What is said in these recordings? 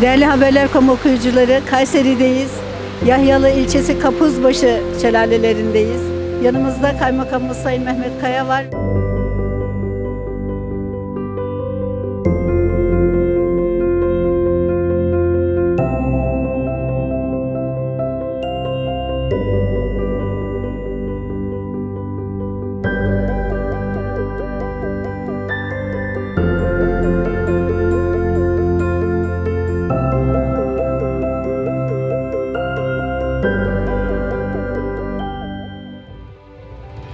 Değerli Haberler.com okuyucuları, Kayseri'deyiz. Yahyalı ilçesi Kapuzbaşı şelalelerindeyiz. Yanımızda Kaymakamımız Sayın Mehmet Kaya var.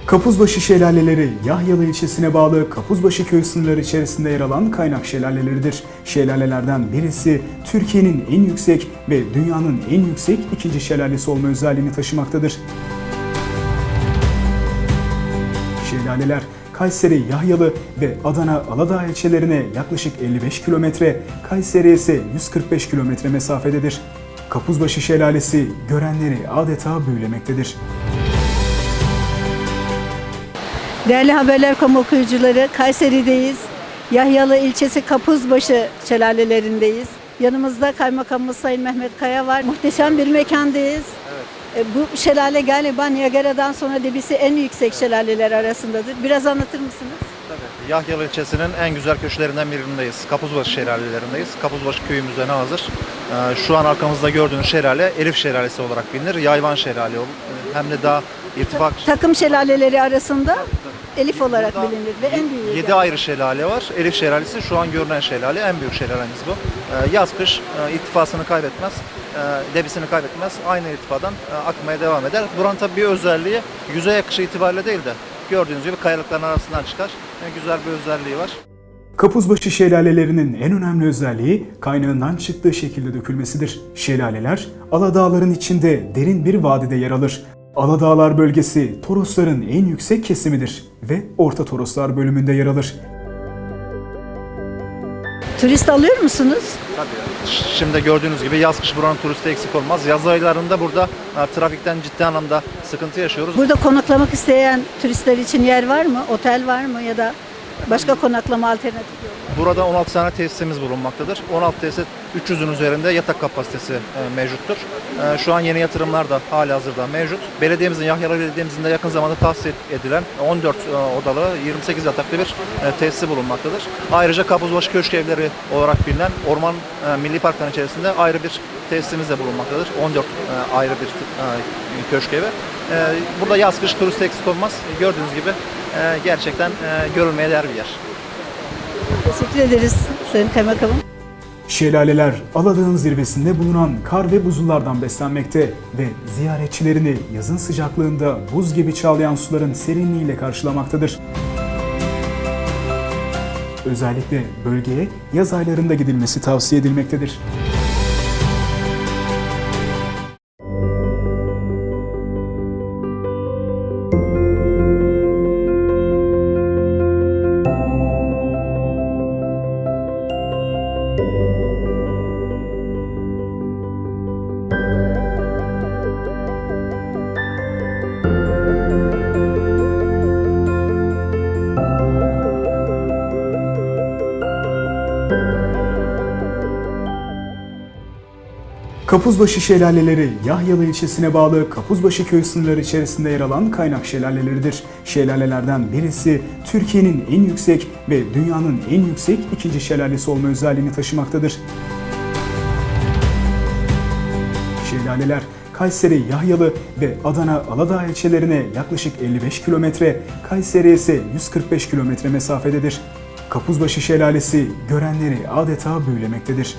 Kapuzbaşı şelaleleri Yahyalı ilçesine bağlı Kapuzbaşı köy sınırları içerisinde yer alan kaynak şelaleleridir. Şelalelerden birisi Türkiye'nin en yüksek ve dünyanın en yüksek ikinci şelalesi olma özelliğini taşımaktadır. Şelaleler Kayseri, Yahyalı ve Adana, Aladağ ilçelerine yaklaşık 55 kilometre, Kayseri'ye ise 145 kilometre mesafededir. Kapuzbaşı Şelalesi görenleri adeta büyülemektedir. Değerli Haberler.com okuyucuları, Kayseri'deyiz. Yahyalı ilçesi Kapuzbaşı şelalelerindeyiz. Yanımızda Kaymakamımız Sayın Mehmet Kaya var. Muhteşem bir mekandayız. E, Bu şelale galiba Niagara'dan sonra debisi en yüksek şelaleler arasındadır. Biraz anlatır mısınız? Tabii. Yahyalı ilçesinin en güzel köşelerinden birindeyiz. Kapuzbaşı şelalelerindeyiz. Kapuzbaşı köyümüze ne hazır? Ee, Şu an arkamızda gördüğünüz şelale Elif Şelalesi olarak bilinir. Yayvan Şelale olur. Hem de daha irtifak... Takım şelaleleri arasında Elif olarak Burada bilinir ve en büyüğü. 7 ayrı şelale var. Elif Şelalesi şu an görünen şelale. En büyük şelalemiz bu. Ee, Yaz kış e, irtifasını kaybetmez. e, Debisini kaybetmez. Aynı irtifadan e, akmaya devam eder. Buranın tabii bir özelliği yüzey akışı itibariyle değil de gördüğünüz gibi kayalıkların arasından çıkar. E, Güzel bir özelliği var. Kapuzbaşı şelalelerinin en önemli özelliği kaynağından çıktığı şekilde dökülmesidir. Şelaleler Aladağların içinde derin bir vadide yer alır. Aladağlar bölgesi Torosların en yüksek kesimidir ve Orta Toroslar bölümünde yer alır. Turist alıyor musunuz? Tabii. Şimdi gördüğünüz gibi yaz kış buranın turisti eksik olmaz. Yaz aylarında burada e, trafikten ciddi anlamda sıkıntı yaşıyoruz. Burada konaklamak isteyen turistler için yer var mı? Otel var mı ya da başka konaklama alternatifi yok mu? Burada 16 tane tesisimiz bulunmaktadır. 16 tesis 300'ün üzerinde yatak kapasitesi e, mevcuttur. E, Şu an yeni yatırımlar da hali hazırda mevcut. Belediyemizin, Yahyalı Belediye'mizin de yakın zamanda tahsis edilen 14 e, odalı 28 yataklı bir e, tesisi bulunmaktadır. Ayrıca Kapuzbaşı Köşk Evleri olarak bilinen Orman Milli Parkların içerisinde ayrı bir tesisimiz de bulunmaktadır. 14 e, ayrı bir e, köşk evi. Burada yaz kış turist eksik olmaz. Gördüğünüz gibi gerçekten görülmeye değer bir yer. Teşekkür ederiz Sayın Kaymakamım. Şelaleler Aladağ'ın zirvesinde bulunan kar ve buzullardan beslenmekte ve ziyaretçilerini yazın sıcaklığında buz gibi çağlayan suların serinliğiyle karşılamaktadır. Özellikle bölgeye yaz aylarında gidilmesi tavsiye edilmektedir. Thank you. Kapuzbaşı şelaleleri Yahyalı ilçesine bağlı Kapuzbaşı köy sınırları içerisinde yer alan kaynak şelaleleridir. Şelalelerden birisi Türkiye'nin en yüksek ve dünyanın en yüksek ikinci şelalesi olma özelliğini taşımaktadır. Şelaleler Kayseri, Yahyalı ve Adana, Aladağ ilçelerine yaklaşık 55 kilometre, Kayseri'ye ise 145 kilometre mesafededir. Kapuzbaşı Şelalesi görenleri adeta büyülemektedir.